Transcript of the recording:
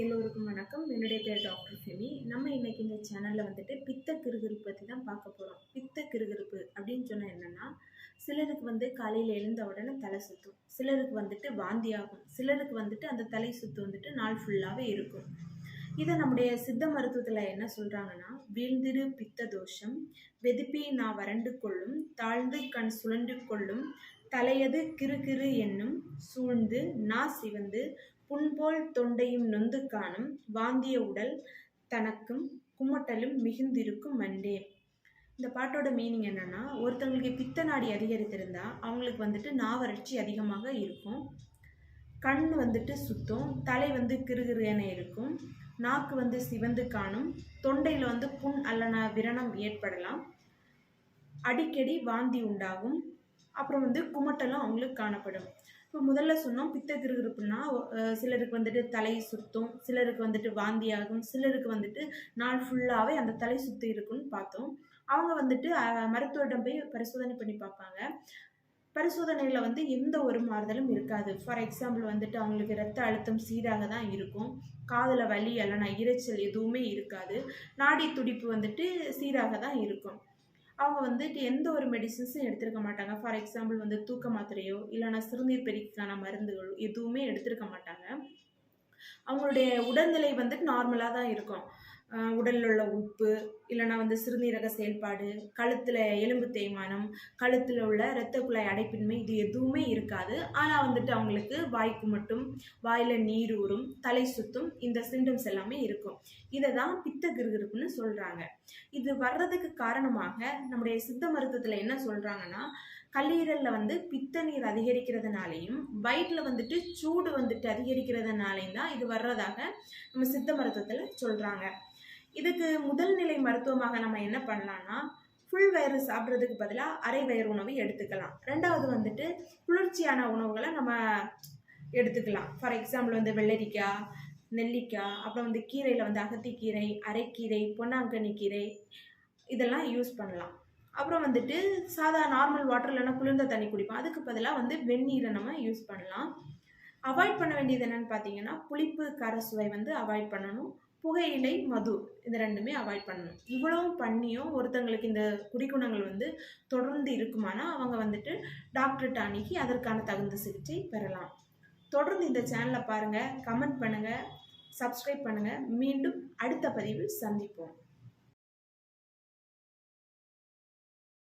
எல்லோருக்கும் வணக்கம். என்னுடைய பேர் டாக்டர் ஃபெமி. நம்ம இன்னைக்கு இந்த சேனலில் வந்துட்டு பித்த கிருகிருப்பு பற்றி தான் பார்க்க போகிறோம் பித்த கிருகிருப்பு அப்படின்னு சொன்னால் என்னென்னா சிலருக்கு வந்து காலையில் எழுந்த உடனே தலை சுற்றும் சிலருக்கு வந்துட்டு வாந்தி ஆகும். சிலருக்கு வந்துட்டு அந்த தலை சுத்து வந்துட்டு நாள் ஃபுல்லாகவே இருக்கும். இதை நம்முடைய சித்த மருத்துவத்தில் என்ன சொல்கிறாங்கன்னா வீழ்ந்திரு பித்த தோஷம் வெதுப்பி நான் வறண்டு கொள்ளும் தாழ்ந்து கண் சுழன்று கொள்ளும் தலையது கிறுகிறு என்னும் சூழ்ந்து நா சிவந்து புண்போல் தொண்டையும் நொந்து காணும் வாந்திய உடல் தனக்கும் குமட்டலும் மிகுந்திருக்கும் மண்டே இந்த பாட்டோட மீனிங் என்னன்னா ஒருத்தவங்களுக்கு பித்த நாடி அதிகரித்திருந்தா அவங்களுக்கு வந்துட்டு நாவறட்சி அதிகமாக இருக்கும். கண் வந்துட்டு சுத்தம் தலை வந்து கிருகிருன்னு இருக்கும். நாக்கு வந்து சிவந்து காணும். தொண்டையில் வந்து புண் அல்லன விரணம் ஏற்படலாம். அடிக்கடி வாந்தி உண்டாகும். அப்புறம் வந்து குமட்டலும் அவங்களுக்கு காணப்படும். இப்போ முதல்ல சொன்னோம் பித்த கிருகிருப்புனா சிலருக்கு வந்துட்டு தலை சுத்தும் சிலருக்கு வந்துட்டு வாந்தி ஆகும் சிலருக்கு வந்துட்டு நாள் ஃபுல்லாகவே அந்த தலை சுற்றி இருக்குன்னு பார்த்தோம். அவங்க வந்துட்டு மருத்துவரிடம் போய் பரிசோதனை பண்ணி பார்ப்பாங்க. பரிசோதனையில் வந்து எந்த ஒரு மாறுதலும் இருக்காது. ஃபார் எக்ஸாம்பிள் வந்துட்டு அவங்களுக்கு ரத்த அழுத்தம் சீராக தான் இருக்கும். காதில் வலி இல்லைனா இரைச்சல் எதுவுமே இருக்காது. நாடி துடிப்பு வந்துட்டு சீராக தான் இருக்கும். அவங்க வந்துட்டு எந்த ஒரு மெடிசின்ஸும் எடுத்திருக்க மாட்டாங்க. ஃபார் எக்ஸாம்பிள் வந்து தூக்க மாத்திரையோ இல்லைனா சிறுநீர் பெருக்கிக்கான மருந்துகளோ எதுவுமே எடுத்திருக்க மாட்டாங்க. அவங்களுடைய உடல்நிலை வந்துட்டு நார்மலாக தான் இருக்கும். உடலில் உள்ள உப்பு இல்லைனா வந்து சிறுநீரக செயல்பாடு கழுத்தில் எலும்பு தேய்மானம் கழுத்தில் உள்ள இரத்த குழாய் அடைப்பின்மை இது எதுவுமே இருக்காது. ஆனால் வந்துட்டு அவங்களுக்கு வாய்க்கு மட்டும் வாயில் நீர் ஊறும் தலை சுத்தும் இந்த சிம்டம்ஸ் எல்லாமே இருக்கும். இதை தான் பித்த கிருகிருப்புன்னு சொல்கிறாங்க இது வர்றதுக்கு காரணமாக நம்முடைய சித்த மருத்துவத்தில் என்ன சொல்கிறாங்கன்னா கல்லீரலில் வந்து பித்த நீர் அதிகரிக்கிறதுனாலையும் வயிற்றில் வந்துட்டு சூடு வந்துட்டு அதிகரிக்கிறதுனாலையும் தான் இது வர்றதாக நம்ம சித்த மருத்துவத்தில் சொல்கிறாங்க இதுக்கு முதல் நிலை மருத்துவமாக நம்ம என்ன பண்ணலாம்னா ஃபுல் வயிறு சாப்பிட்றதுக்கு பதிலாக அரை வயிறு உணவு எடுத்துக்கலாம். ரெண்டாவது வந்துட்டு குளிர்ச்சியான உணவுகளை நம்ம எடுத்துக்கலாம். ஃபார் எக்ஸாம்பிள் வந்து வெள்ளரிக்காய் நெல்லிக்காய் அப்புறம் வந்து கீரையில் வந்து அகத்திக்கீரை அரைக்கீரை பொன்னாங்கண்ணி கீரை இதெல்லாம் யூஸ் பண்ணலாம். அப்புறம் வந்துட்டு சாதா நார்மல் வாட்டர் இல்லைன்னா குளிர்ந்த தண்ணி குடிப்போம். அதுக்கு பதிலாக வந்து வெந்நீரை நம்ம யூஸ் பண்ணலாம். அவாய்ட் பண்ண வேண்டியது என்னன்னு பார்த்தீங்கன்னா புளிப்பு கார சுவை வந்து அவாய்ட் பண்ணணும். புகையிலை மது. இது ரெண்டுமே அவாய்ட் பண்ணணும். இவ்வளவும் பண்ணியும் ஒருத்தங்களுக்கு இந்த குடிக்குணங்கள் வந்து தொடர்ந்து இருக்குமானா அவங்க வந்துட்டு டாக்டர்கிட்ட அணுகி அதற்கான தகுந்த சிகிச்சை பெறலாம். தொடர்ந்து இந்த சேனலை பாருங்கள் கமெண்ட் பண்ணுங்கள் சப்ஸ்கிரைப் பண்ணுங்கள் மீண்டும் அடுத்த பதிவில் சந்திப்போம்.